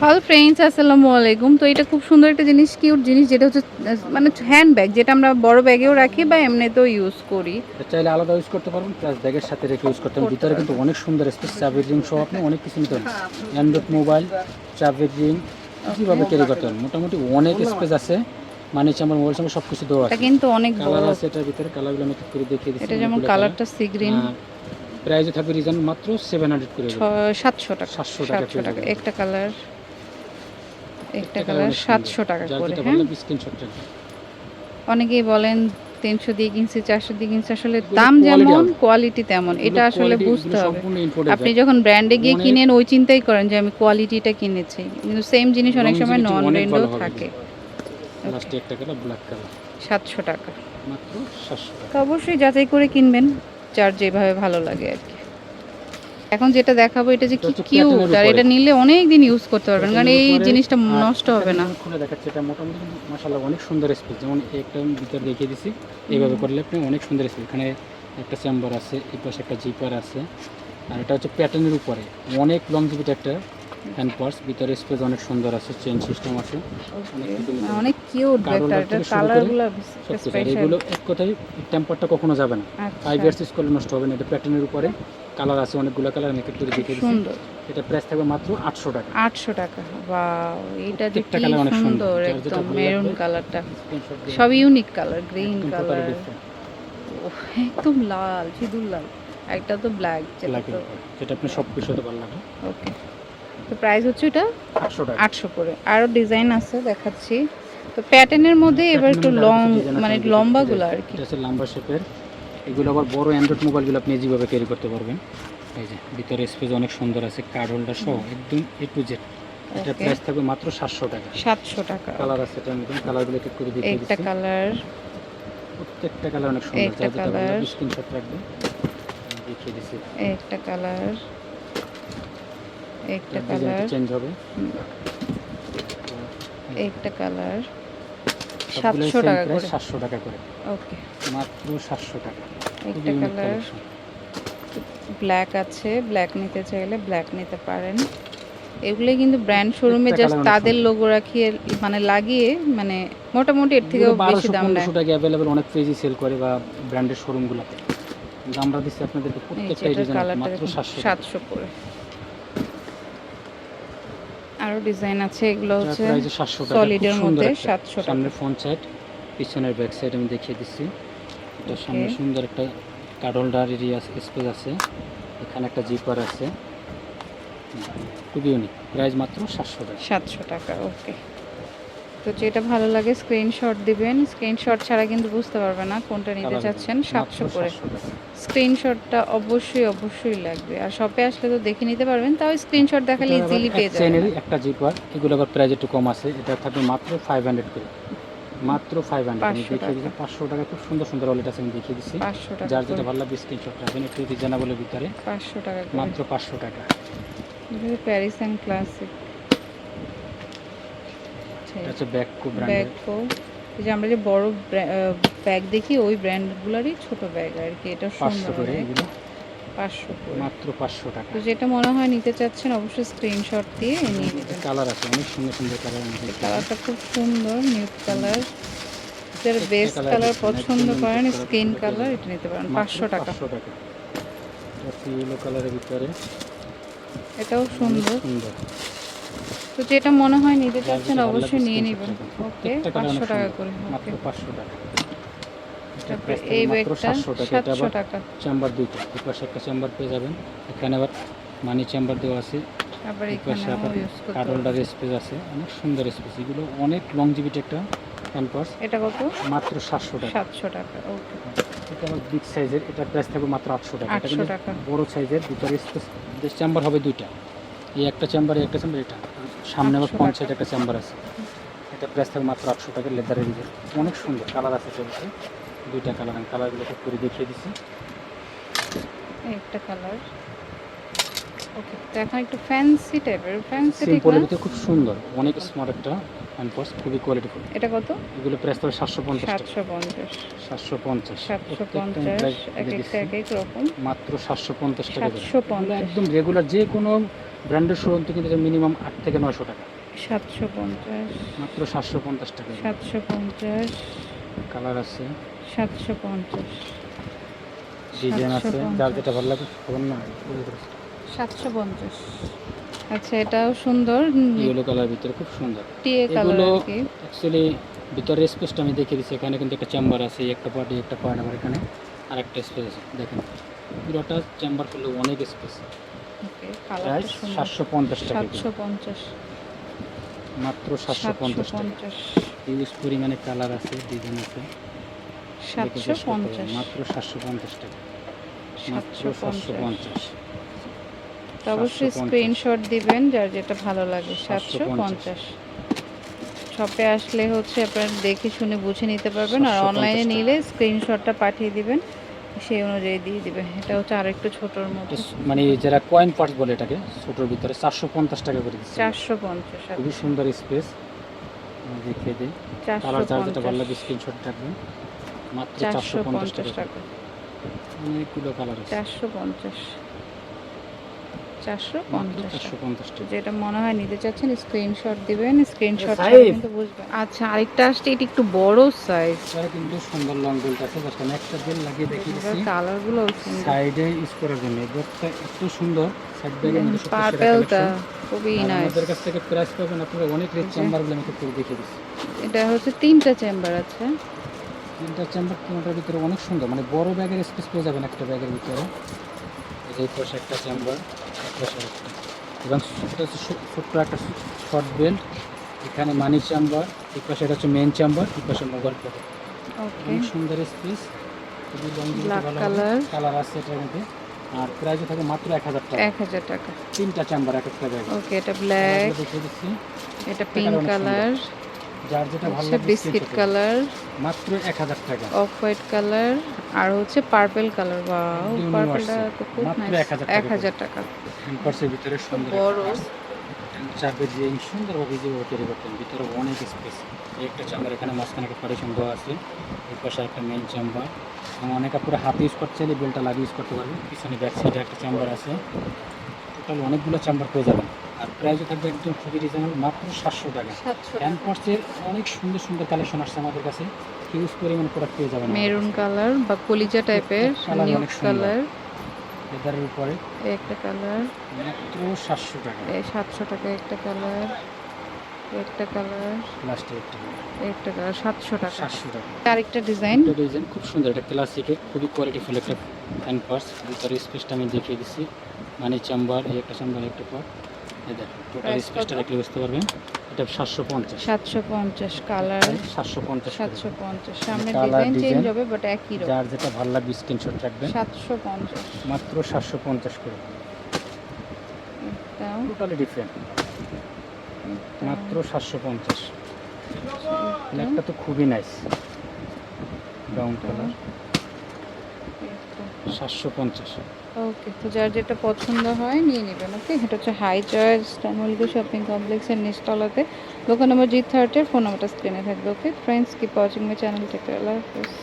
Hello friends আসসালামু আলাইকুম। তো এটা খুব সুন্দর একটা জিনিস কিউট জিনিস যেটা হচ্ছে মানে হ্যান্ড ব্যাগ যেটা আমরা বড় ব্যাগেও রাখি বা এমনিতেও ইউজ করি। চাইলে আলাদা ইউজ করতে পারবেন প্লাস ব্যাগের সাথে রেখে ইউজ করতে পারবেন। ভিতরে কিন্তু অনেক সুন্দর স্পেস চাবির রিং সহ আপনি অনেক কিছু নিতে পারেন অ্যান্ড্রয়েড মোবাইল চাবির রিং কীভাবে ক্যারি করতে পারেন মোটামুটি অনেক স্পেস আছে মানে আমার মোবাইল সঙ্গে সব কিছু দেওয়া আছে। কিন্তু অনেক কালার আছে এটার ভিতরে কালারগুলো আমি ঠিক করে দেখিয়ে দিচ্ছি এটা যেমন কালারটা সি গ্রিন প্রাইসে থাকবে রিজন মাত্র সেভেন হান্ড্রেড করে সাতশো টাকা। 700 টাকা সাতশো টাকা একটা কালার একটা কালার সাতশো টাকা করে হ্যাঁ? অনেকেই বলেন তিনশো দিয়ে কিনছি চারশো দিয়ে কিনছি আসলে দাম যেমন কোয়ালিটি তেমন। এটা আসলে বুঝতে হবে। আপনি যখন ব্র্যান্ডে গিয়ে কিনেন ওই চিন্তাই করেন যে আমি কোয়ালিটিটা কিনেছি। কিন্তু সেম জিনিস অনেক সময় নন ব্র্যান্ডও থাকে। সাতশো টাকা। অবশ্যই যাচাই করে কিনবেন যার যেভাবে ভালো লাগে আর কি। এখন যেটা দেখাবো এটা যে কি কিউট আর এটা নিলে অনেক দিন ইউজ করতে পারবেন কারণ এই জিনিসটা নষ্ট হবে না। খুলে দেখাচ্ছি এটা মোটামুটি মাশাআল্লাহ অনেক সুন্দর স্পেস যেমন একদম একটা ভিতর দেখিয়ে দিছি এইভাবে করলে আপনি অনেক সুন্দর স্পেস এখানে একটা চেম্বার আছে এই পাশে একটা জিপার আছে আর এটা হচ্ছে প্যাটার্নের উপরে। অনেক লং জিবিট একটা হ্যান্ড পার্স ভিতরে স্পেস অনেক সুন্দর আছে চেন সিস্টেম আছে। অনেক কিউট ব্যাগটা এটা কালারগুলো স্পেশাল এগুলো এক কথায় টেম্পারটা কখনো যাবে না। ফাইভ ইয়ার্স ইউজ করলে নষ্ট হবে না এটা প্যাটার্নের উপরে। কালার আছে অনেকগুলো কালার আমি এক এক করে দেখিয়ে দিচ্ছি। এটা প্রাইস থাকবে মাত্র আটশো টাকা। আটশো টাকা। বাও এইটা যে কি সুন্দর। একদম মেরুন কালারটা সব ইউনিক কালার গ্রিন কালার। একদম লাল সিঁদুর লাল। একটা তো ব্ল্যাক যেটা আপনি সব কিছু হতে ভালো লাগে। ওকে তো প্রাইস হচ্ছে এটা আটশো করে। আরও ডিজাইন আছে দেখাচ্ছি। তো প্যাটার্নের মধ্যে এবার একটু লং মধ্যে মানে। লম্বাগুলো আর কি। লম্বা শেপের এগুলো আবার বড় অ্যান্ড্রয়েড মোবাইলগুলো আপনি যেভাবে ক্যারি করতে পারবেন। এই যে ভিতরে স্পেস অনেক সুন্দর আছে কার্ড হোল্ডার সহ একদম এ টু জেড এটা. প্রাইস থাকবে মাত্র সাতশো টাকা। সাতশো টাকা। কালার আছে এটা আমি কালারগুলো ঠিক করে দেখিয়ে একটা কালার প্রত্যেকটা কালার অনেক সুন্দর একটা যা যেটা ভালো colour। স্ক্রিনশট রাখবে দেখিয়ে দিচ্ছি। একটা কালার একটা কালার। চেঞ্জ হবে। একটা কালার। সবগুলোই সাতশো same টাকা করে। সাতশো টাকা করে। ওকে। মাত্র সাতশো টাকা। একটা কালার। ব্ল্যাক আছে। ব্ল্যাক নিতে চাইলে ব্ল্যাক নিতে পারেন। এগুলো কিন্তু ব্র্যান্ড শোরুমে জাস্ট তাদের লোগো রাখিয়ে মানে লাগিয়ে মানে মোটামুটি এর থেকেও বেশি দাম নেয়। 1500 টাকা অ্যাভেলেবেল অনেক পেজই সেল করে বা ব্র্যান্ডের শোরুমগুলোতে আমরা দিচ্ছি আপনাদেরকে প্রত্যেকটা ডিজাইন মাত্র সাতশো সাতশো করে। আরও ডিজাইন আছে এগুলো হচ্ছে প্রাইস সাতশো টাকা সলিড এর মধ্যে 700 টাকা। সামনে ফ্রন্ট সাইড পিছনের ব্যাক সাইড আমি দেখিয়ে দিচ্ছি। এটা সামনে সুন্দর একটা কার্ড হোল্ডার এরিয়া স্পেস আছে। এখানে একটা জিপার আছে। খুবই ইউনিক প্রাইস মাত্র সাতশো টাকা। সাতশো টাকা ওকে তো যেটা ভালো লাগে স্ক্রিনশট দিবেন। স্ক্রিনশট ছাড়া কিন্তু বুঝতে পারবে না কোনটা নিতে চাচ্ছেন সাতশো করে। 700 টাকা। স্ক্রিনশটটা অবশ্যই অবশ্যই লাগবে। আর শপে আসলে তো দেখে নিতে পারবেন তাও স্ক্রিনশট দেখালে ইজিলি পেয়ে যাবেন। একটা জিপার এগুলো আবার প্রাইস একটু কম আছে। এটা থাকবে মাত্র ফাইভ হান্ড্রেড করে। মাত্র ফাইভ হান্ড্রেড আমি 500 দেখিয়ে দিচ্ছি টাকা। পাঁচশো টাকা খুব সুন্দর সুন্দর ওয়ালেট আছে আমি দেখিয়ে দিচ্ছি। পাঁচশো টাকা যার যেটা। ভালো লাগবে স্ক্রিনশট রাখবেন একটু রিজনেবলের ভিতরে। পাঁচশো টাকা মাত্র পাঁচশো টাকা। প্যারিস অ্যান্ড ক্লাসিক এটা হচ্ছে ব্যাককো ব্যাগ ব্র্যান্ডের কো এই যে আমরা যে বড় ব্যাগ দেখি ওই ব্র্যান্ডগুলোরই ছোট ব্যাগ আর কি। এটা সুন্দর করে পাঁচশো মাত্র পাঁচশো টাকা। তো যেটা মনে হয় নিতে চাচ্ছেন অবশ্যই স্ক্রিনশট দিয়ে নিয়ে নেবেন। কালার আছে অনেক সুন্দর সুন্দর কালার কালারটা খুব সুন্দর নিউড কালার যারা বেস্ট কালার পছন্দ করেন স্কিন কালার এটা নিতে পারেন পাঁচশো টাকা। পাঁচশো টাকা। ইয়েলো কালারের ভিতরে। এটাও সুন্দর। সুন্দর। তো যেটা মনে হয় নিতে চাচ্ছেন অবশ্যই নিয়ে নেবেন। ওকে পাঁচশো টাকা করে মাত্র পাঁচশো টাকা। এটা তারপরে price এই ব্যাগটা 700 টাকা এটা সাতশো টাকা। চেম্বার দুইটা এই পাশে একটা চেম্বার পেয়ে যাবেন। এখানে আবার মানি চেম্বার দেওয়া আছে। আবার এই পাশে আবার কার্ড হোল্ডার স্পেস আছে অনেক সুন্দর স্পেস এগুলো অনেক একটা এটা কত? মাত্র সাতশো টাকা। সাতশো টাকা ওকে। এটা বিগ সাইজের প্রাইস থাকবে মাত্র আটশো টাকা। এটা 800 কিন্তু টাকা। বড় সাইজের স্পেস চেম্বার হবে দুইটা। এই একটা চেম্বার একটা চেম্বার এটা। সামনে আবার 800 ফ্রন্ট টাকা। একটা চেম্বার আছে। এটা প্রাইস থাকবে মাত্র আটশো টাকা লেদারের ভিতরে। অনেক সুন্দর কালার আছে চলছে দুইটা কালার আমি কালারগুলো খুব করে দেখিয়ে দিচ্ছি। একটা কালার ওকে তো এখন একটু ফ্যান্সি টাইপের ফ্যান্সি সিম্পলের ভিতরে খুব সুন্দর অনেক স্মার্ট একটা হ্যান্ড পার্স খুবই কোয়ালিটিফুল এটা কত? এগুলো প্রাইস পঞ্চাশ পঞ্চাশ। পঞ্চাশ। পঞ্চাশ এক একটা এক এক রকম। মাত্র সাতশো পঞ্চাশ টাকা করে। 750 একদম রেগুলার যে কোনো ব্র্যান্ডের শোরুম থেকে কিন্তু মিনিমাম আট থেকে নয়শো টাকা। সাতশো পঞ্চাশ। মাত্র সাতশো পঞ্চাশ টাকা। সাতশো পঞ্চাশ। কালার আছে। সাতশো পঞ্চাশ। ডিজাইন আছে। যার যেটা ভালো লাগে না সাতশো পঞ্চাশ। আচ্ছা এটাও সুন্দর। ইয়েলো কালার ভিতরে খুব সুন্দর। টিয়ে কালার অ্যাকচুয়ালি ভিতরের স্পেসটা আমি দেখিয়ে দিচ্ছি। এখানে কিন্তু একটা চেম্বার আছে একটা পার্ট একটা পার্ট আমার এখানে। আর একটা স্পেস আছে দেখেন। পুরোটা চেম্বার করলে অনেক স্পেস প্রাইস কালারটা সুন্দর সাতশো পঞ্চাশ টাকা সাতশো পঞ্চাশ। মাত্র সাতশো সাতশো পঞ্চাশ। ইউজ পরিমাণে কালার আছে ডিজাইন আছে। সাতশো পঞ্চাশ। মাত্র সাতশো পঞ্চাশ টাকা। মাত্র সাতশো সাতশো পঞ্চাশ। পঞ্চাশ অবশ্যই স্ক্রিনশট দিবেন যার যেটা ভালো লাগে। সাতশো পঞ্চাশ। শপে আসলে হচ্ছে আপনারা দেখে শুনে বুঝে নিতে পারবেন। আর অনলাইনে নিলে স্ক্রিনশটটা পাঠিয়ে দিবেন। সেই অনুযায়ী দিয়ে দিবে। এটা হচ্ছে আর একটু ছোটোর মতো। মানে যারা কয়েন পার্স বলে এটাকে ছোটোর ভিতরে চারশো পঞ্চাশ টাকা করে দিচ্ছে। চারশো পঞ্চাশ খুবই সুন্দর স্পেস দেখিয়ে দিই। কালার চার্জ যেটা ভালো লাগে স্ক্রিনশট থাকবে মাত্র চারশো পঞ্চাশ টাকা অনেকগুলো কালার আছে। চারশো পঞ্চাশ। চারশো পঞ্চাশ যেটা মনে হয় নিতে চাচ্ছেন স্ক্রিনশট দিবেন স্ক্রিনশট। কিন্তু বুঝবেন আচ্ছা আরেকটা আসছে এটা একটু বড় সাইজ কিন্তু সুন্দর লং বেল্ট আছে জাস্ট আমি একটা লাগিয়ে দেখিয়ে দিচ্ছি কালারগুলো সাইডে ইউজ করার জন্য। সুন্দর সাইড পার্পেলটা collection। খুবই আর নাইস আমাদের কাছ থেকে প্রাইস পাবেন আপনারা অনেক রেট চেম্বারগুলো আমি একটু দেখিয়ে দিচ্ছি। এটা হচ্ছে তিনটা চেম্বার আছে। তিনটা চেম্বার তিনটার ভিতরে অনেক সুন্দর মানে বড় ব্যাগের স্পেস পেয়ে যাবেন একটা ব্যাগের ভিতরে। এই পাশে একটা চেম্বার এবং এটা হচ্ছে ছোট্ট একটা শর্ট বেল্ট। এখানে মানি চেম্বার এই পাশে এটা হচ্ছে মেন চেম্বার এই পাশে মোবাইল পকেট অনেক সুন্দর স্পেস খুবই color। কালার আছে এটার মধ্যে। আর প্রাইসও থাকে মাত্র এক হাজার টাকা। এক হাজার টাকা। তিনটা চেম্বার এক একটা ব্যাগ ওকে এটা ব্ল্যাক দেখিয়ে দিচ্ছি। এটা পিঙ্ক কালার যার যেটা ভালো হচ্ছে লাগে বিস্কিট কালার মাত্র এক হাজার টাকা। অফ হোয়াইট কালার আর হচ্ছে পার্পল কালার Universe পার্পলটা তো খুব মাত্র নাইস 1000 টাকা হ্যাম্পার্সের ভিতরে সুন্দর বড়। চাপের দিয়ে সুন্দরভাবে যেভাবে তৈরি করতেন ভিতরে অনেক স্পেস একটা চাম্বার এখানে মাঝখানে একটা পারিশন দেওয়া আছে। এই পাশে একটা মেন চাম্বার এবং অনেকে পুরো হাতে ইউজ করতে চাইলে বেলটা লাগিয়ে ইউজ করতে পারবে। পিছনে ব্যাক সাইডে একটা চাম্বার আছে। টোটাল অনেকগুলো চাম্বার পেয়ে যাবেন। প্রাইসও থাকবে একদম খুবই রিজনেবল মাত্র সাতশো টাকা। হ্যান্ডপার্সের অনেক সুন্দর সুন্দর কালেকশন আসছে আমাদের কাছে। হিউজ পরিমাণ প্রোডাক্ট পেয়ে যাবেন মেরুন কালার বা কলিজা টাইপের Colour নিউ অনেক কালার লেদারের উপরে। একটা কালার মাত্র সাতশো টাকা। এই সাতশো টাকা একটা কালার একটা কালার লাস্টে একটা একটা কালার সাতশো টাকা। সাতশো টাকা। আরেকটা ডিজাইন একটা ডিজাইন খুব সুন্দর এটা ক্লাসিকের খুবই কোয়ালিটিফুল একটা হ্যান্ড পার্স ভিতরে স্পেসটা আমি দেখিয়ে দিচ্ছি। মানে চাম্বার এই একটা চাম্বার একটা পার্ট টোটাল স্পেসটা দেখলে বুঝতে পারবেন। এটা সাতশো পঞ্চাশ। সাতশো পঞ্চাশ কালার সামনে ডিজাইন চেঞ্জ হবে বাট একই রকম। যার যেটা ভালো লাগবে স্ক্রিনশট রাখবেন। সাতশো পঞ্চাশ। মাত্র সাতশো পঞ্চাশ করে। দাও টোটালি ডিফারেন্ট মাত্র সাতশো পঞ্চাশ। ব্ল্যাকটা তো খুবই নাইস ব্রাউন কালার সাতশো পঞ্চাশ। ওকে, তো যার যেটা পছন্দ হয় নিয়ে নেবেন, ওকে? এটা হচ্ছে হাই চয়েস টাইমলগো শপিং কমপ্লেক্সের নিচতলাতে। দোকান নম্বর জি থার্টির ফোন নাম্বারটা স্ক্রিনে থাকবে, okay? Friends keep watching my channel থেকে আল্লাহ হাফেজ।